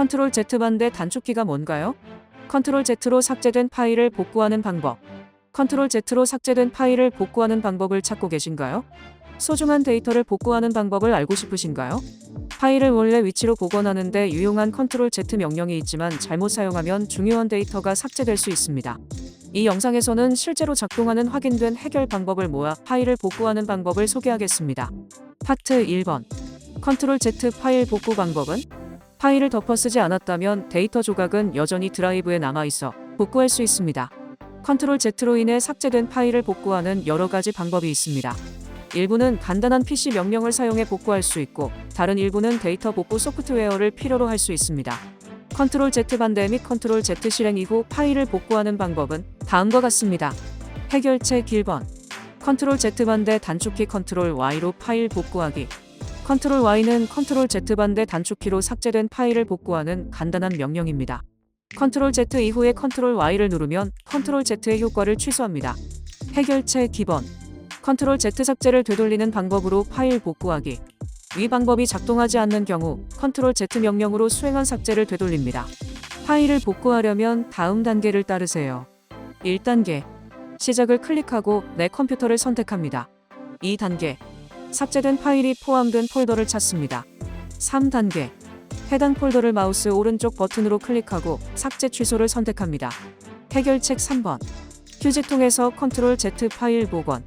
컨트롤 Z 반대 단축키가 뭔가요? 컨트롤 Z로 삭제된 파일을 복구하는 방법. 컨트롤 Z로 삭제된 파일을 복구하는 방법을 찾고 계신가요? 소중한 데이터를 복구하는 방법을 알고 싶으신가요? 파일을 원래 위치로 복원하는데 유용한 컨트롤 Z 명령이 있지만 잘못 사용하면 중요한 데이터가 삭제될 수 있습니다. 이 영상에서는 실제로 작동하는 확인된 해결 방법을 모아 파일을 복구하는 방법을 소개하겠습니다. 파트 1번 컨트롤 Z 파일 복구 방법은 파일을 덮어 쓰지 않았다면 데이터 조각은 여전히 드라이브에 남아 있어 복구할 수 있습니다. 컨트롤 Z로 인해 삭제된 파일을 복구하는 여러 가지 방법이 있습니다. 일부는 간단한 PC 명령을 사용해 복구할 수 있고 다른 일부는 데이터 복구 소프트웨어를 필요로 할 수 있습니다. 컨트롤 Z 반대 및 컨트롤 Z 실행 이후 파일을 복구하는 방법은 다음과 같습니다. 해결책 1번 컨트롤 Z 반대 단축키 컨트롤 Y로 파일 복구하기 컨트롤 Y는 컨트롤 Z 반대 단축키로 삭제된 파일을 복구하는 간단한 명령입니다. 컨트롤 Z 이후에 컨트롤 Y를 누르면 컨트롤 Z의 효과를 취소합니다. 해결책 기본 컨트롤 Z 삭제를 되돌리는 방법으로 파일 복구하기 위 방법이 작동하지 않는 경우 컨트롤 Z 명령으로 수행한 삭제를 되돌립니다. 파일을 복구하려면 다음 단계를 따르세요. 1단계 시작을 클릭하고 내 컴퓨터를 선택합니다. 2단계 삭제된 파일이 포함된 폴더를 찾습니다. 3단계 해당 폴더를 마우스 오른쪽 버튼으로 클릭하고 삭제 취소를 선택합니다. 해결책 3번 휴지 통에서 컨트롤 Z 파일 복원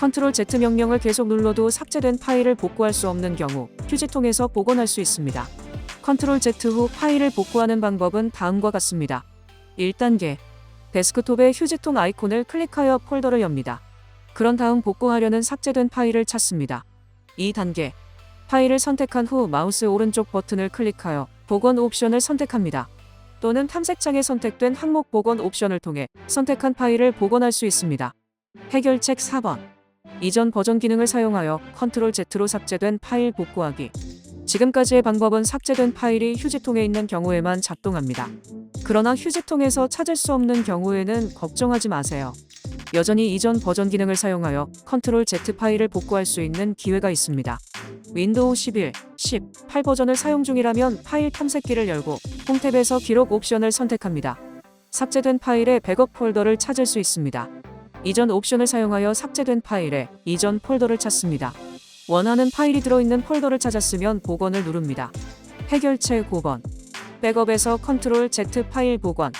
컨트롤 Z 명령을 계속 눌러도 삭제된 파일을 복구할 수 없는 경우 휴지통에서 복원할 수 있습니다. 컨트롤 Z 후 파일을 복구하는 방법은 다음과 같습니다. 1단계 데스크톱의 휴지통 아이콘을 클릭하여 폴더를 엽니다. 그런 다음 복구하려는 삭제된 파일을 찾습니다. 2단계 파일을 선택한 후 마우스 오른쪽 버튼을 클릭하여 복원 옵션을 선택합니다. 또는 탐색창에 선택된 항목 복원 옵션을 통해 선택한 파일을 복원할 수 있습니다. 해결책 4번 이전 버전 기능을 사용하여 컨트롤 Z로 삭제된 파일 복구하기. 지금까지의 방법은 삭제된 파일이 휴지통에 있는 경우에만 작동합니다. 그러나 휴지통에서 찾을 수 없는 경우에는 걱정하지 마세요. 여전히 이전 버전 기능을 사용하여 컨트롤 Z 파일을 복구할 수 있는 기회가 있습니다. 윈도우 11, 10, 8 버전을 사용 중이라면 파일 탐색기를 열고 홈탭에서 기록 옵션을 선택합니다. 삭제된 파일의 백업 폴더를 찾을 수 있습니다. 이전 옵션을 사용하여 삭제된 파일에 이전 폴더를 찾습니다. 원하는 파일이 들어있는 폴더를 찾았으면 복원을 누릅니다. 해결책 5번 백업에서 컨트롤 Z 파일 복원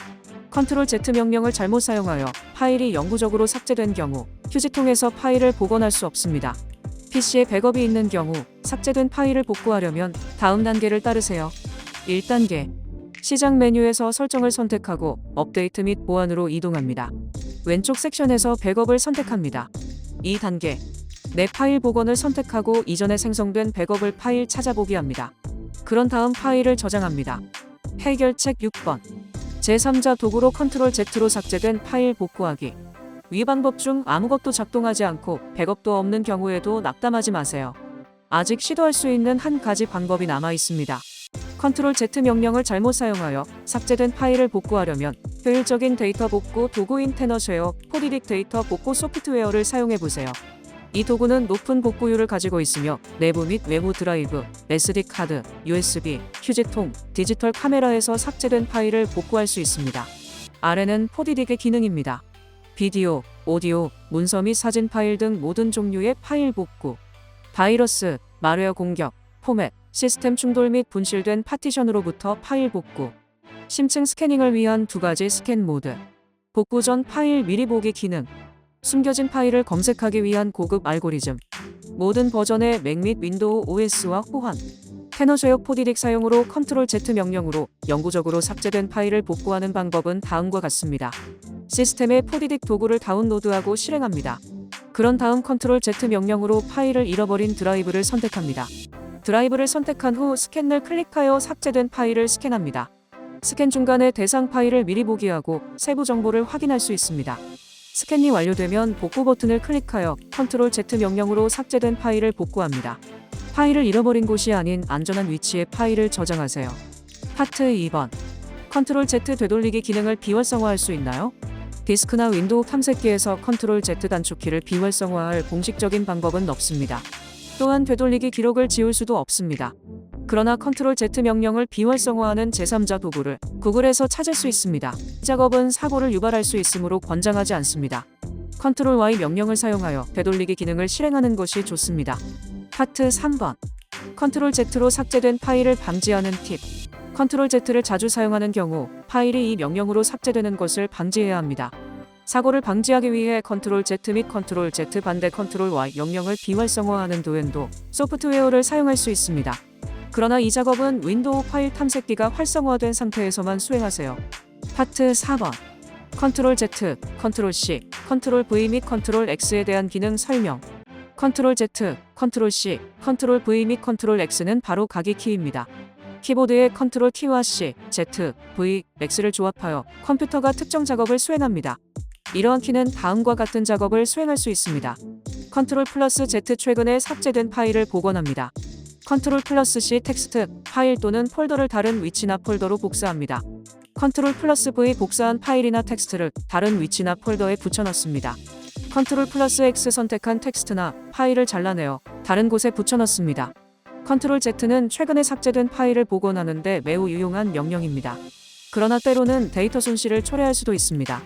컨트롤 Z 명령을 잘못 사용하여 파일이 영구적으로 삭제된 경우 휴지통에서 파일을 복원할 수 없습니다. PC에 백업이 있는 경우 삭제된 파일을 복구하려면 다음 단계를 따르세요. 1단계 시작 메뉴에서 설정을 선택하고 업데이트 및 보안으로 이동합니다. 왼쪽 섹션에서 백업을 선택합니다. 2단계 내 파일 복원을 선택하고 이전에 생성된 백업을 파일 찾아보기 합니다. 그런 다음 파일을 저장합니다. 해결책 6번 제3자 도구로 컨트롤 Z로 삭제된 파일 복구하기 위 방법 중 아무것도 작동하지 않고 백업도 없는 경우에도 낙담하지 마세요. 아직 시도할 수 있는 한 가지 방법이 남아 있습니다. 컨트롤 Z 명령을 잘못 사용하여 삭제된 파일을 복구하려면 효율적인 데이터 복구 도구인 테너쉐어 포디딕 데이터 복구 소프트웨어를 사용해 보세요. 이 도구는 높은 복구율을 가지고 있으며 내부 및 외부 드라이브, SD 카드, USB, 휴지통, 디지털 카메라에서 삭제된 파일을 복구할 수 있습니다. 아래는 포디딕의 기능입니다. 비디오, 오디오, 문서 및 사진 파일 등 모든 종류의 파일 복구, 바이러스, 말웨어 공격, 포맷, 시스템 충돌 및 분실된 파티션으로부터 파일 복구, 심층 스캐닝을 위한 두 가지 스캔 모드, 복구 전 파일 미리 보기 기능, 숨겨진 파일을 검색하기 위한 고급 알고리즘, 모든 버전의 맥 및 윈도우 OS와 호환, 테너쉐어 포디딕 사용으로 컨트롤 Z 명령으로 영구적으로 삭제된 파일을 복구하는 방법은 다음과 같습니다. 시스템의 포디딕 도구를 다운로드하고 실행합니다. 그런 다음 컨트롤 Z 명령으로 파일을 잃어버린 드라이브를 선택합니다. 드라이브를 선택한 후 스캔을 클릭하여 삭제된 파일을 스캔합니다. 스캔 중간에 대상 파일을 미리 보기하고 세부 정보를 확인할 수 있습니다. 스캔이 완료되면 복구 버튼을 클릭하여 컨트롤 Z 명령으로 삭제된 파일을 복구합니다. 파일을 잃어버린 곳이 아닌 안전한 위치에 파일을 저장하세요. 파트 2번 컨트롤 Z 되돌리기 기능을 비활성화할 수 있나요? 디스크나 윈도우 탐색기에서 컨트롤 Z 단축키를 비활성화할 공식적인 방법은 없습니다. 또한 되돌리기 기록을 지울 수도 없습니다. 그러나 컨트롤 Z 명령을 비활성화하는 제3자 도구를 구글에서 찾을 수 있습니다. 이 작업은 사고를 유발할 수 있으므로 권장하지 않습니다. 컨트롤 Y 명령을 사용하여 되돌리기 기능을 실행하는 것이 좋습니다. 파트 3번 컨트롤 Z로 삭제된 파일을 방지하는 팁 컨트롤 Z를 자주 사용하는 경우 파일이 이 명령으로 삭제되는 것을 방지해야 합니다. 사고를 방지하기 위해 컨트롤 Z 및 컨트롤 Z 반대 컨트롤 Y 명령을 비활성화하는 도엔도 소프트웨어를 사용할 수 있습니다. 그러나 이 작업은 윈도우 파일 탐색기가 활성화된 상태에서만 수행하세요. 파트 4번 컨트롤 Z, 컨트롤 C, 컨트롤 V 및 컨트롤 X에 대한 기능 설명 컨트롤 Z, 컨트롤 C, 컨트롤 V 및 컨트롤 X는 바로 가기 키입니다. 키보드의 컨트롤 키와 C, Z, V, X를 조합하여 컴퓨터가 특정 작업을 수행합니다. 이러한 키는 다음과 같은 작업을 수행할 수 있습니다. 컨트롤 플러스 Z 최근에 삭제된 파일을 복원합니다. 컨트롤 플러스 C 텍스트, 파일 또는 폴더를 다른 위치나 폴더로 복사합니다. 컨트롤 플러스 V 복사한 파일이나 텍스트를 다른 위치나 폴더에 붙여넣습니다. 컨트롤 플러스 X 선택한 텍스트나 파일을 잘라내어 다른 곳에 붙여넣습니다. 컨트롤 Z는 최근에 삭제된 파일을 복원하는데 매우 유용한 명령입니다. 그러나 때로는 데이터 손실을 초래할 수도 있습니다.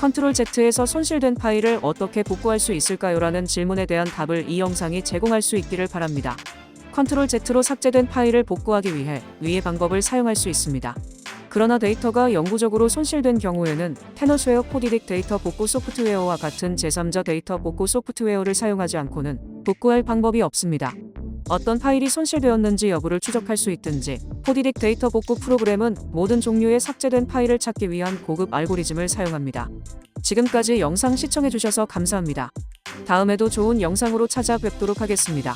컨트롤 Z에서 손실된 파일을 어떻게 복구할 수 있을까요?라는 질문에 대한 답을 이 영상이 제공할 수 있기를 바랍니다. 컨트롤 Z로 삭제된 파일을 복구하기 위해 위의 방법을 사용할 수 있습니다. 그러나 데이터가 영구적으로 손실된 경우에는 테너스웨어 코디딕 데이터 복구 소프트웨어와 같은 제3자 데이터 복구 소프트웨어를 사용하지 않고는 복구할 방법이 없습니다. 어떤 파일이 손실되었는지 여부를 추적할 수 있든지 코디딕 데이터 복구 프로그램은 모든 종류의 삭제된 파일을 찾기 위한 고급 알고리즘을 사용합니다. 지금까지 영상 시청해주셔서 감사합니다. 다음에도 좋은 영상으로 찾아뵙도록 하겠습니다.